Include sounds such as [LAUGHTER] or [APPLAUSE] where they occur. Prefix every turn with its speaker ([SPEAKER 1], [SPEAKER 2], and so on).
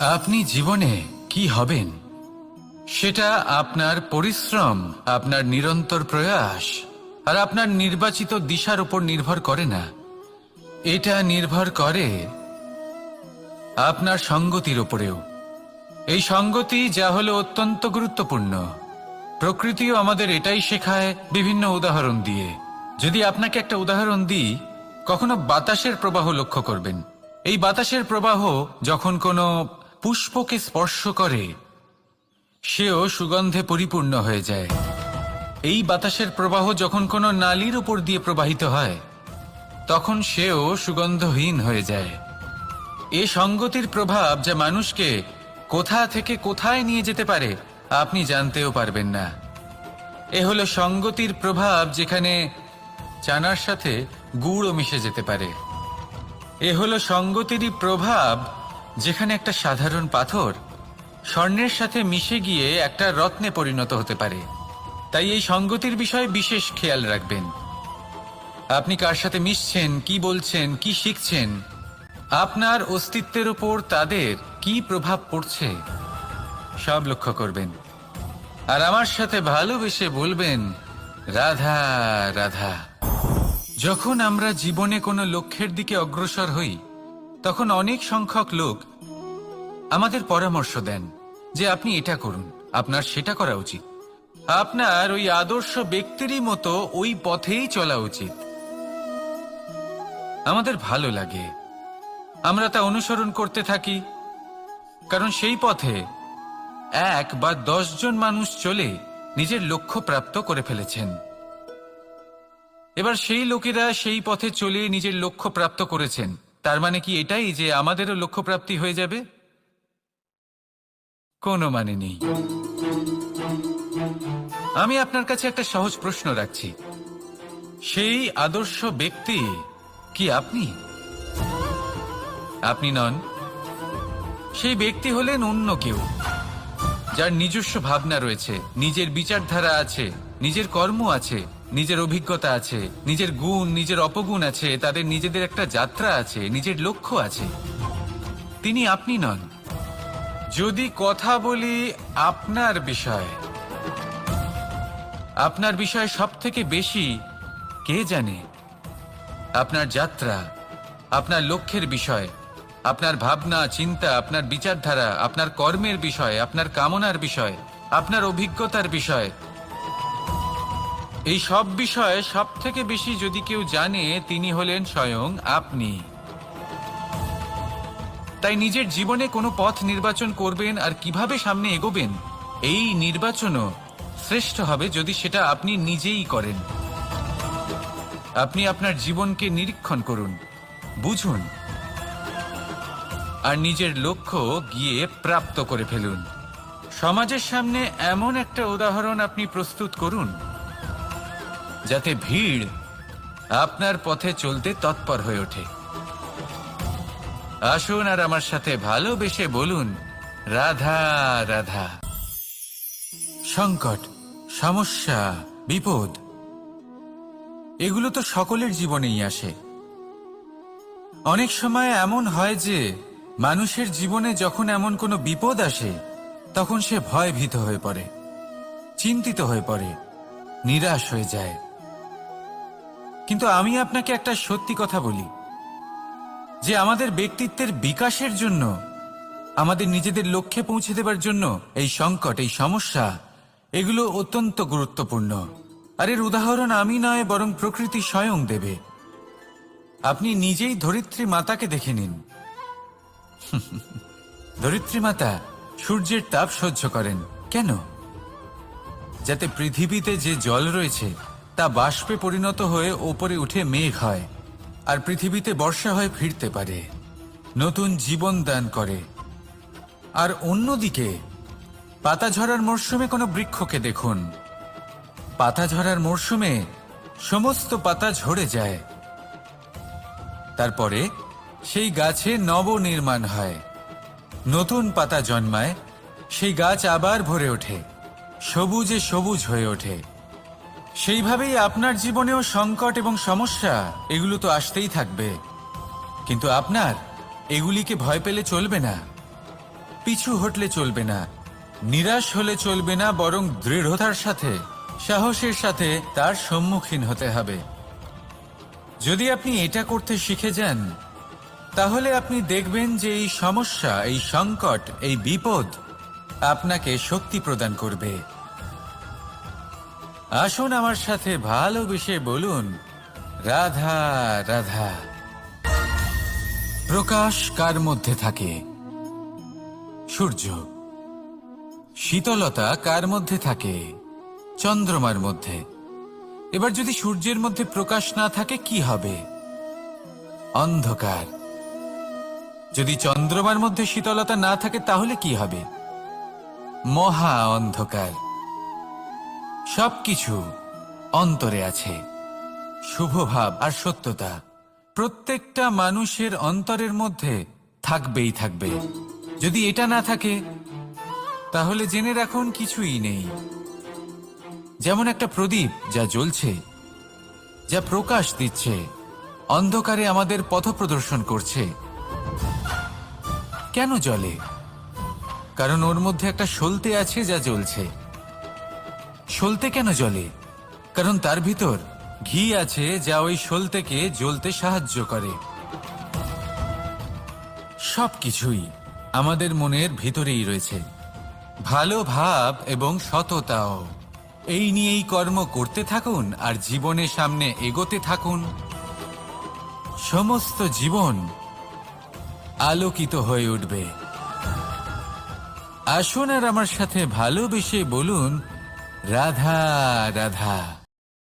[SPEAKER 1] আপনি জীবনে কি হবেন? সেটা আপনার পরিশ্রম, আপনার নিরন্তর প্রয়াস, আর আপনার নির্বাচিত দিশার উপর নির্ভর করে না। এটা নির্ভর করে আপনার সঙ্গতির উপরেও। এই সঙ্গতি যা হলো অত্যন্ত গুরুত্বপূর্ণ। প্রকৃতিও আমাদের এটাই শেখায় বিভিন্ন উদাহরণ দিয়ে। যদি আপনাকে একটা উদাহরণ দিই, কখনো বাতাসের প্রবাহ লক্ষ্য করবেন। এই বাতাসের প্রবাহ যখন কোনো পুষ্পকে স্পর্শ করে, সেও সুগন্ধে পরিপূর্ণ হয়ে যায়। এই বাতাসের প্রবাহ যখন কোনো নালীর উপর দিয়ে প্রবাহিত হয়, তখন সেও সুগন্ধহীন হয়ে যায়। এ সঙ্গতির প্রভাব যা মানুষকে কোথা থেকে কোথায় নিয়ে যেতে পারে, আপনি জানতেও পারবেন না। এ হলো সঙ্গতির প্রভাব যেখানে চানার সাথে গুড়ও মিশে যেতে পারে। এ হলো সঙ্গতিরই প্রভাব যেখানে একটা সাধারণ পাথর স্বর্ণের সাথে মিশে গিয়ে একটা রত্নে পরিণত হতে পারে। তাই এই সঙ্গতির বিষয়ে বিশেষ খেয়াল রাখবেন। আপনি কার সাথে মিশছেন, কি বলছেন, কি শিখছেন? আপনার অস্তিত্বের উপর তাদের কি প্রভাব পড়ছে? সব লক্ষ্য করবেন। আর আমার সাথে ভালোবেসে বলবেন, রাধা রাধা। যখন আমরা জীবনে কোনো লক্ষ্যের দিকে অগ্রসর হই, তখন অনেক সংখ্যক লোক আমাদের পরামর্শ দেন যে আপনি এটা করুন। আপনার সেটা করা উচিত। আপনার ওই আদর্শ ব্যক্তিরই মতো ওই পথেই চলা উচিত। আমাদের ভালো লাগে। আমরা তা অনুসরণ করতে থাকি। কারণ সেই পথে এক বা জন মানুষ চলে নিজের লক্ষ্য প্রাপ্ত করে ফেলেছেন। এবার সেই লোকেরা সেই পথে চলে নিজের লক্ষ্য প্রাপ্ত করেছেন। তার মানে কি এটাই যে আমাদেরও লক্ষ্য প্রাপ্তি হয়ে যাবে? কোনো মানে নেই। আমি আপনার কাছে একটা সহজ প্রশ্ন রাখছি। সেই আদর্শ ব্যক্তি কি আপনি? আপনি নন। সেই ব্যক্তি হলেন অন্য কেউ, যার নিজস্ব ভাবনা রয়েছে, নিজের বিচারধারা আছে, নিজের কর্ম আছে, নিজের অভিজ্ঞতা আছে, নিজের গুণ, নিজের অপগুণ আছে, তাদের নিজেদের একটা যাত্রা আছে, নিজের লক্ষ্য আছে। তিনি আপনি নন। যদি কথা বলি আপনার বিষয়ে আপনার বিষয়ে সব থেকে বেশি কে জানে? আপনার যাত্রা, আপনার লক্ষ্যের বিষয়, আপনার ভাবনা, চিন্তা, আপনার বিচারধারা, আপনার কর্মের বিষয়, আপনার কামনার বিষয়, আপনার অভিজ্ঞতার বিষয়। এই সব বিষয়ে সব থেকে বেশি যদি কেউ জানে, তিনি হলেন স্বয়ং আপনি। তাই নিজের জীবনে কোনো পথ নির্বাচন করবেন আর কীভাবে সামনে এগোবেন? এই নির্বাচনও শ্রেষ্ঠ হবে যদি সেটা আপনি নিজেই করেন। আপনি আপনার জীবনকে নিরীক্ষণ করুন, বুঝুন, আর নিজের লক্ষ্য গিয়ে প্রাপ্ত করে ফেলুন। সমাজের সামনে এমন একটা উদাহরণ আপনি প্রস্তুত করুন, যাতে ভিড় আপনার পথে চলতে তৎপর হয়ে ওঠে। আসুন আর আমার সাথে ভালোবেসে বলুন, রাধা রাধা। সংকট, সমস্যা, বিপদ, এগুলো তো সকলের জীবনেই আসে। অনেক সময় এমন হয় যে, মানুষের জীবনে যখন এমন কোনো বিপদ আসে, তখন সে ভয় ভীত হয়ে পড়ে, চিন্তিত হয়ে পড়ে, নিরাশ হয়ে যায়। কিন্তু আমি আপনাকে একটা সত্যি কথা বলি। যে আমাদের ব্যক্তিত্বের বিকাশের জন্য, আমাদের নিজেদের লক্ষ্যে পৌঁছে দেবার জন্য এই সংকট, এই সমস্যা, এগুলো অত্যন্ত গুরুত্বপূর্ণ। আর এর উদাহরণ আমি নয়, বরং প্রকৃতি স্বয়ং দেবে। আপনি নিজেই ধরিত্রী মাতাকে দেখে নিন। [LAUGHS] ধরিত্রী মাতা সূর্যের তাপ সহ্য করেন। কেন? যাতে পৃথিবীতে যে জল রয়েছে, তা বাষ্পে পরিণত হয়ে ওপরে উঠে মেঘ হয়। আর পৃথিবীতে বর্ষা হয়ে ফিরতে পারে। নতুন জীবন দান করে। আর অন্যদিকে, পাতা ঝরার মরশুমে কোনো বৃক্ষকে দেখুন। পাতা ঝরার মরশুমে সমস্ত পাতা ঝরে যায়। তারপরে সেই গাছে নবনির্মাণ হয়। নতুন পাতা জন্মায়, সেই গাছ আবার ভরে ওঠে, সবুজে সবুজ হয়ে ওঠে। সেইভাবেই আপনার জীবনেও সংকট এবং সমস্যা, এগুলো তো আসতেই থাকবে। কিন্তু আপনার, এগুলিকে ভয় পেলে চলবে না। পিছু হটলে চলবে না। নিরাশ হলে চলবে না, বরং দৃঢ়তার সাথে, সাহসের সাথে তার সম্মুখীন হতে হবে। যদি আপনি এটা করতে শিখে যান, তাহলে আপনি দেখবেন যে এই সমস্যা, এই সংকট, এই বিপদ আপনাকে শক্তি প্রদান করবে। আসুন আমার সাথে ভালোবেসে বলুন। রাধা রাধা। প্রকাশ কার মধ্যে থাকে? সূর্য। শীতলতা কার মধ্যে থাকে? চন্দ্রমার মধ্যে। এবার যদি সূর্যের মধ্যে প্রকাশ না থাকে, কি হবে? অন্ধকার। যদি চন্দ্রমার মধ্যে শীতলতা না থাকে, তাহলে কি হবে? মহা অন্ধকার। সবকিছু অন্তরে আছে। শুভভাব আর সত্যতা প্রত্যেকটা মানুষের অন্তরের মধ্যে থাকবেই থাকবে। যদি এটা না থাকে, তাহলে জেনে রাখুন কিছুই নেই। যেমন একটা প্রদীপ যা জ্বলছে, যা প্রকাশ দিচ্ছে, অন্ধকারে আমাদের পথ প্রদর্শন করছে। কেন জলে কারণ ওর মধ্যে একটা সলতে আছে যা জ্বলছে। সলতে কেন জ্বলে? কারণ তার ভিতর ঘি আছে যা ওই সলতেকে জ্বলতে সাহায্য করে। সবকিছুই আমাদের মনের ভিতরেই রয়েছে। ভালো ভাব এবং সততাও। এই নিয়েই কর্ম করতে থাকুন আর জীবনের সামনে এগোতে থাকুন। সমস্ত জীবন আলোকিত হয়ে উঠবে। আসুন আর আমার সাথে ভালোবেসে বলুন রাধা রাধা